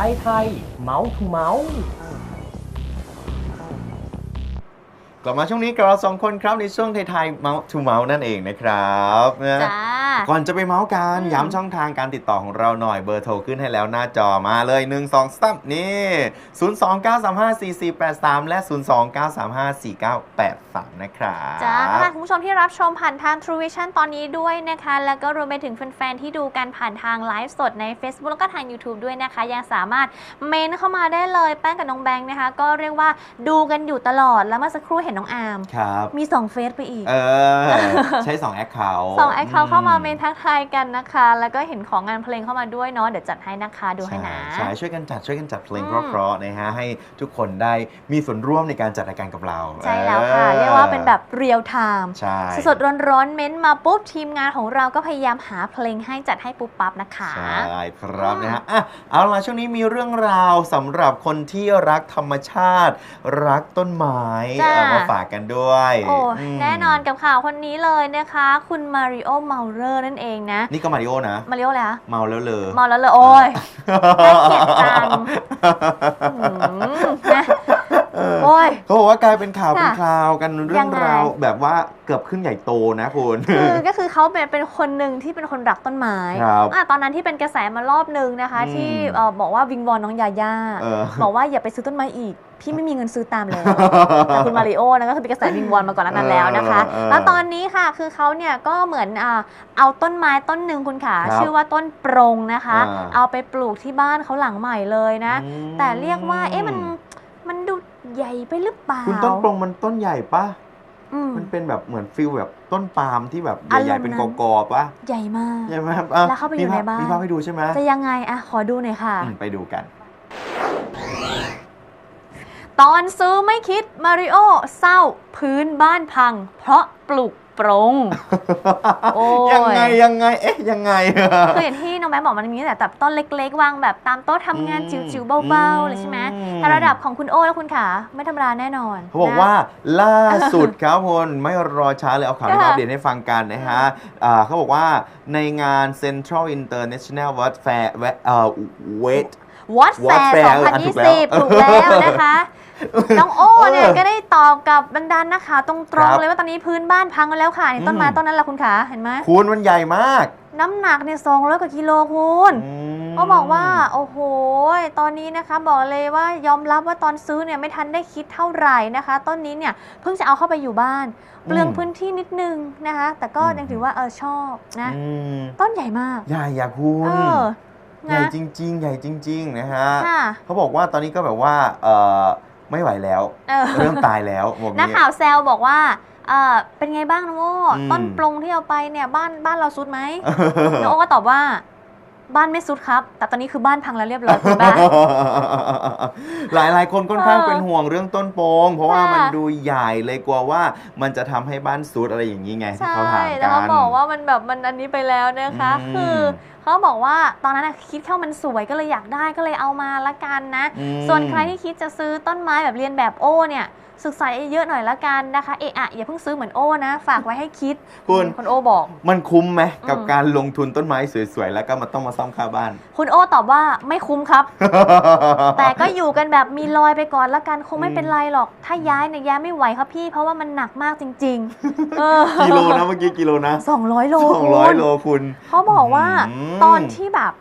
ไทยไทยเมาส์ทูเมาส์กลับมาช่วงนี้กับเราสองคนครับในช่วงไทยๆเมาส์ทูเมาส์นั่นเองนะครับนะ จ้า ก่อนจะไปเมาส์กันอืมย้ำช่องทางการติดต่อของเราหน่อยเบอร์โทรขึ้นให้แล้วหน้าจอมาเลย 1 2 3นี่ 0 2 9 3 5 4 4 8 3 และ 0 2 9 3 5 4 9 8 3 นะครับจ้าค่ะคุณผู้ชมที่รับชมผ่านทาง True Vision ตอนนี้ด้วยนะคะ แล้วก็รวมไปถึงแฟนๆที่ดูกันผ่านทางไลฟ์สดใน Facebook แล้วก็ทาง YouTube ด้วยนะคะ ยังสามารถเมนเข้ามาได้เลยแป้งกับน้องแบงค์นะคะ ก็เรียกว่าดูกันอยู่ตลอดแล้วเมื่อสักครู่เห็นน้องอาร์มครับมี2เฟซไปอีก เออ ใช้2แอคเคาท์สองแอคเคาท์เข้ามาเมนทักทายกันนะคะ แล้วก็เห็นของงานเพลงเข้ามาด้วยเนาะเดี๋ยวจัดให้นะคะดูให้นะ ใช่ช่วยกันจัดช่วยกันจัดเพลงอืมเพราะๆนะฮะให้ทุกคนได้มีส่วนร่วมในการจัดรายการกับเราใช่แล้วค่ะออเรียกว่าเป็นแบบเรียลไทม์ใช่สดๆร้อนๆเม้นต์มาปุ๊บทีมงานของเราก็พยายามหาเพลงให้จัดให้ปุ๊บปั๊บนะคะใช่ครับอืมนะฮะอะเอาล่ะช่วงนี้มีเรื่องราวสำหรับคนที่รักธรรมชาติ รักต้นไม้จ้าเอามาฝากกันด้วยโอ้มแน่นอนกับข่าวคนนี้เลยนะคะ คุณมาริโอเมาเลอร์นั่นเองนะ นี่ก็มาริโอนะ มาริโออะไรคะเมาแล้วเลยเมาแล้วเลยโอ้ยน่าเกลียดจังอืมนะโอ้ย เขาบอกว่ากลายเป็นข่าวค่ะเป็นคราวกันเรื่ยัองงไงราวแบบว่าเกือบขึ้นใหญ่โตนะคุณคือก็คือเขาเป็นเป็นคนหนึ่งที่เป็นคนรักต้นไม้ครับอะตอนนั้นที่เป็นกระแสมารอบหนึ่งนะคะอืมที่เอ่อบอกว่าวิงวอนน้องยาย่าเออบอกว่าอย่าไปซื้อต้นไม้อีกพี่ไม่มีเงินซื้อตามแล้วแต่คุณมาริโอนะก็คือเป็นกระแสวิงวอนมาก่อนหนานั้นแล้วนะคะเออแล้วตอนนี้ค่ะคือเขาเนี่ยก็เหมือนอ่าเอาต้นไม้ต้นหนึ่งคุณขาครับชื่อว่าต้นปรงนะคะอ่าเอาไปปลูกที่บ้านเขาหลังใหม่เลยนะอืมแต่เรียกว่าเอ๊ะมันมันดู ใหญ่ไปหรือเปล่า คุณต้นปรงมันต้นใหญ่ปะอืมมันเป็นแบบเหมือนฟิลแบบต้นปาล์มที่แบบอารมณ์ใหญ่ๆเป็นนั้กนอๆปะใหญ่มากใช่ไหมครับอะแล้วเข้าไปอยู่มีภในบ้านมีภาพให้ดูใช่ไหมจะยังไงอะขอดูหน่อยค่ะอืมไปดูกัน ตอนซื้อไม่คิดมาริโอเศร้าพื้นบ้านพัง เพราะปลูก ปรงโอ้ยยังไงยังไงเอ๊ะยังไงคืออย่างที่น้องแบงค์บอกมันมีแต่แบบต้นเล็ก ๆ วางแบบตามโต๊ะทำงานอืมจิ๋วๆเบาๆเลยใช่ไหมอืมแต่ระดับของคุณโอ้และคุณขาไม่ธรรมดาแน่นอนเขาบอกนะว่าล่าสุดครับคุณไม่รอช้าเลยเอาข่าวนี้มาค่ะอัปเดตให้ฟังกันนะฮะอ่าเขาบอกว่าในงาน Central International World Fair เอ่อ Wait วอตแฟ Watt ร์ Fair อะถูกแล้ว2020 ถูกแล้วนะคะ น้องโอ้เนี่ยเออก็ได้ตอบกับบรรดานักข่าวตรครังบๆเลยว่าตอนนี้พื้นบ้านพังกันแล้วค่ะนี่ต้นไม้อืมต้นนั้นแหละคุณขาเห็นไหมคูณมันใหญ่มาก น้ำหนักเนี่ยสองร้อยกว่ากิโลคุณอืมเขาบอกว่าโอ้โห ตอนนี้นะคะบอกเลยว่ายอมรับว่าตอนซื้อเนี่ยไม่ทันได้คิดเท่าไหร่นะคะ ต้นนี้เนี่ยเพิ่งจะเอาเข้าไปอยู่บ้าน เปลืองพื้นที่นิดนึงนะคะ แต่ก็ยังถือว่าเออชอบนะอืมต้นใหญ่มากใหญ่อยาคุณเออใหญ่นะจริง ๆ ใหญ่จริง ๆ นะฮะค่ะเขาบอกว่าตอนนี้ก็แบบว่าเออ ไม่ไหวแล้ว เออ เริ่มตายแล้วบอกนักนี้ ข่าวแซวบอกว่าเออเป็นไงบ้างน้องโอ้อืม ต้นปรงที่เอาไปเนี่ยบ้านบ้านเราซุดไหมน้องโอ้ก็ตอบว่า บ้านไม่ซุดครับ แต่ตอนนี้คือบ้านพังแล้วเรียบร้อยคุณบ้าน หลายหลายๆคนค่อนข้างเออเป็นห่วงเรื่องต้นโปง เพราะว่าค่ะ มันดูใหญ่เลยกลัวว่ามันจะทำให้บ้านซุดอะไรอย่างนี้ไงที่ใช่เขาถามแต่กัเขานบอกว่ามันแบบมันอันนี้ไปแล้วนะคะ อืม คือ เขาบอกว่าตอนนั้นน่ะคิดเข้ามันสวยก็เลยอยากได้ก็เลยเอามาละกันนะ อืม ส่วนใครที่คิดจะซื้อต้นไม้แบบเรียนแบบโอ้เนี่ยศึกษาเยอะๆหน่อยละกันนะคะเอะอะอย่าเพิ่งซื้อเหมือนโอ้นะ ฝากไว้ให้คิดคุณคุณโอ้บอก มันคุ้มไหมกับอืมการลงทุนต้นไม้สวยๆ แล้วก็มาต้องมาซ่อมค่าบ้าน คุณโอ้ตอบว่าไม่คุ้มครับ แต่ก็อยู่กันแบบมีรอยไปก่อนละกันคงไม่เป็นไรหรอก ถ้าย้ายเนี่ยย้ายไม่ไหวครับพี่ เพราะว่ามันหนักมากจริง ๆ เออกิโลนะเมื่อกี้กิโลนะสองร้อยโลสองร้อยคุณโลคุณเขาบอกว่า อืมตอนที่แบบ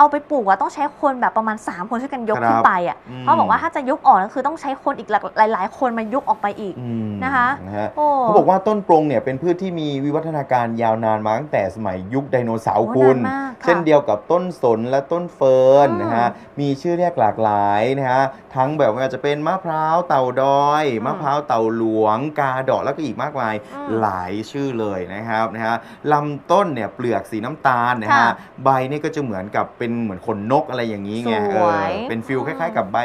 เอาไปปลูกอะต้องใช้คนแบบประมาณ 3 คนช่วยกันยกครับขึ้นไปอะอืมเขาบอกว่าถ้าจะยกออกก็คือต้องใช้คนอีกหลายหลายๆ คนมายกออกไปอีกอืมนะคะนะฮะโอ้เขาบอกว่าต้นปรงเนี่ยเป็นพืชที่มีวิวัฒนาการยาวนานมาตั้งแต่สมัยยุคไดโนเสาร์โอ้คุณนานมากค่ะ เช่นเดียวกับต้นสนและต้นเฟิร์นอืมนะฮะ มีชื่อเรียกหลากหลายนะฮะ ทั้งแบบว่าจะเป็นมะพร้าวเต่าดอยอืมมะพร้าวเต่าหลวง กาดอกแล้วก็อีกมากมายอืมหลายชื่อเลยนะครับนะฮะลำต้นเนี่ยเปลือกสีน้ำตาลนะฮะ ค่ะ ใบเนี่ยก็จะเหมือนกับเป็นเหมือนขนนกอะไรอย่างนี้ไงสเอวอยเป็นฟิลคล้าย ๆ กับใบ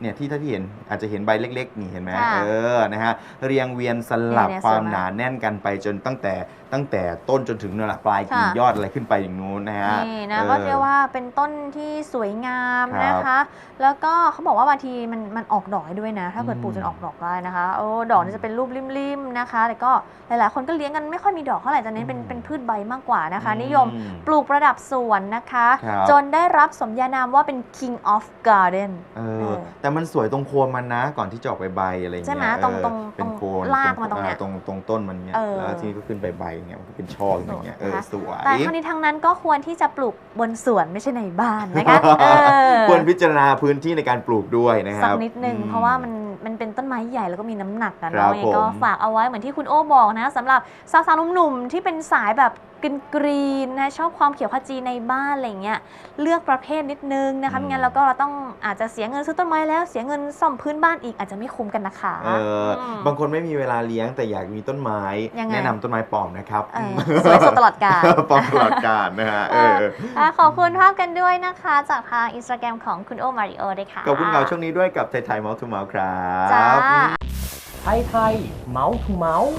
เนี่ยที่ถ้าที่เห็นอาจจะเห็นใบเล็กๆนี่เห็นไหมค่ะเออนะฮะเรียงเวียนสลับเนี่ยๆความสวยมากหนาแน่นกันไปจนตั้งแต่ตั้งแต่ต้นจนถึงนั่นแหละปลายกิ่งค่ะ ยอดอะไรขึ้นไปอย่างนู้นนะฮะนี่นะออก็เรียกว่าเป็นต้นที่สวยงามครับนะคะแล้วก็เขาบอกว่าบางทีมันมันออกดอกได้ด้วยนะ ถ้าเกิดอืมปลูกจนออกดอกได้นะคะโอ้ดอกนี่จะเป็นรูปริมๆนะคะ แต่ก็หลายๆ คนก็เลี้ยงกันไม่ค่อยมีดอกเท่าไหร่จะเน้นเป็นเป็นพืชใบมากกว่านะคะ นิยมอื ปลูกประดับสวนนะคะ ครับ จนได้รับสมญานามว่าเป็น king of garden เอเอออแต่มันสวยตรงโคนมันนะก่อนที่จะออกไปใบอะไรอย่างใช่เงี้ยไหมตรงเออตรงเป็นโคนตรงลากมาตรงเนี้ยตรงตรงต้นมันเนี้ยเออแล้วที่ก็ขึ้นไปใบอย่างเงี้ยมันก็เป็นช่ออย่างเงี้ยเออนะคะสวยแต่ทั้งนี้ทั้งนั้นก็ควรที่จะปลูกบนสวนไม่ใช่ในบ้านนะคะเออควรพิจารณาพื้นที่ในการปลูกด้วยนะคสัรักบนิดนึงอืเพราะว่ามัน มันเป็นต้นไม้ใหญ่แล้วก็มีน้ำหนักนะครัเนาะบยังไงก็ผม ฝากเอาไว้เหมือนที่คุณโอ้บอกนะสำหรับสาวๆหนุ่มๆที่เป็นสายแบบกรีนกรีนนะชอบความเขียวขจีในบ้านอะไรเงี้ยเลือกประเภทนิดนึงนะคะไม่งั้นเราก็เราต้องอาจจะเสียเงินซื้อต้นไม้แล้วเสียเงินซ่อมพื้นบ้านอีกอาจจะไม่คุ้มกันนะคะเอออมบางคนไม่มีเวลาเลี้ยงแต่อยากมีต้นไม้ ยังไง แนะนำต้นไม้ปลอมนะครับเออสวยสดตลอดกาล ปลอมตลอดกาลนะฮะเอออะขอบคุณภาพกันด้วยนะคะ จากทางอินสตาแกรมของคุณโอมาริโอด้วยค่ะ ขอบคุณข่าวช่วงนี้ด้วยกับไทยไทยเมาส์ทูเมาส์ครับจ้า ไทยไทยเมาส์ทูเมาส์